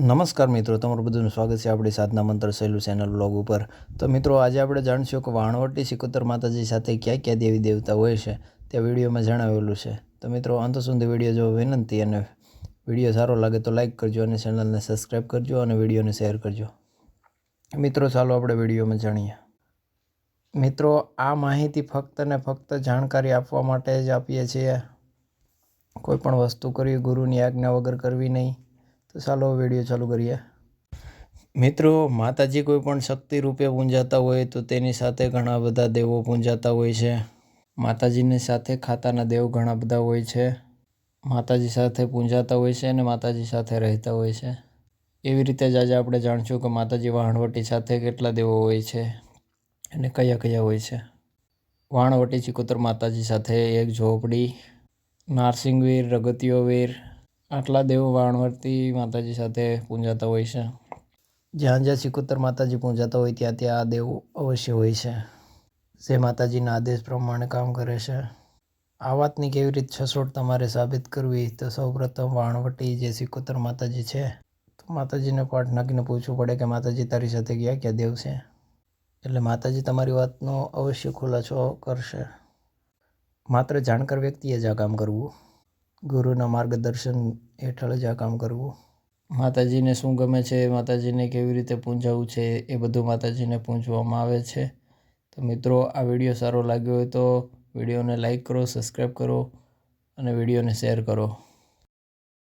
નમસ્કાર મિત્રો, તમારું બધાનું સ્વાગત છે આપણી સાધના મંત્ર સહેલું ચેનલ બ્લોગ ઉપર. તો મિત્રો, આજે આપણે જાણીશું કે વાણવટી સિકોતર માતાજી સાથે ક્યાં ક્યાં દેવી દેવતા હોય છે, તે વિડીયોમાં જણાવેલું છે. તો મિત્રો, અંત સુધી વીડિયો જોવા વિનંતી અને વીડિયો સારો લાગે તો લાઇક કરજો અને ચેનલને સબસ્ક્રાઈબ કરજો અને વિડીયોને શેર કરજો. મિત્રો, ચાલો આપણે વિડીયોમાં જાણીએ. મિત્રો, આ માહિતી ફક્ત ને ફક્ત જાણકારી આપવા માટે જ આપીએ છીએ. કોઈ પણ વસ્તુ કરવી, ગુરુની આજ્ઞા વગર કરવી નહીં. તો ચાલો વીડિયો ચાલુ કરીએ. મિત્રો, માતાજી કોઈ પણ શક્તિ રૂપે પૂંજાતા હોય તો તેની સાથે ઘણા બધા દેવો પૂંજાતા હોય છે. માતાજીની સાથે ખાતાના દેવ ઘણા બધા હોય છે. માતાજી સાથે પૂંજાતા હોય છે અને માતાજી સાથે રહેતા હોય છે. એવી રીતે જ આજે આપણે જાણશું કે માતાજી વાણવટી સાથે કેટલા દેવો હોય છે અને કયા કયા હોય છે. વાણવટી ચિકોતર માતાજી સાથે એક ઝોપડી નારસિંગવીર રગતિયો વીર આટલા દેવો વાણવર્તી માતાજી સાથે પૂંજાતા હોય છે. જ્યાં જ્યાં સિકોતર માતાજી પૂંજાતા હોય ત્યાં ત્યાં આ દેવ અવશ્ય હોય છે. જે માતાજીના આદેશ પ્રમાણે કામ કરે છે. આ વાતની કેવી રીતે છસોટ તમારે સાબિત કરવી? તો સૌપ્રથમ વાણવટી જે સિકોતર માતાજી છે, તો માતાજીને પાઠ નાખીને પૂછવું પડે કે માતાજી તારી સાથે ક્યાં ક્યાં દેવ છે? એટલે માતાજી તમારી વાતનો અવશ્ય ખુલાસો કરશે. માત્ર જાણકાર વ્યક્તિએ જ આ કામ કરવું. ગુરુના માર્ગદર્શન હેઠળ જ આ કામ કરવું. માતાજીને શું ગમે છે, માતાજીને કેવી રીતે પૂંજાવું છે, એ બધું માતાજીને પૂંજવામાં આવે છે. તો મિત્રો, આ વીડિયો સારો લાગ્યો હોય તો વિડીયોને લાઈક કરો, સબસ્ક્રાઈબ કરો અને વિડીયોને શેર કરો.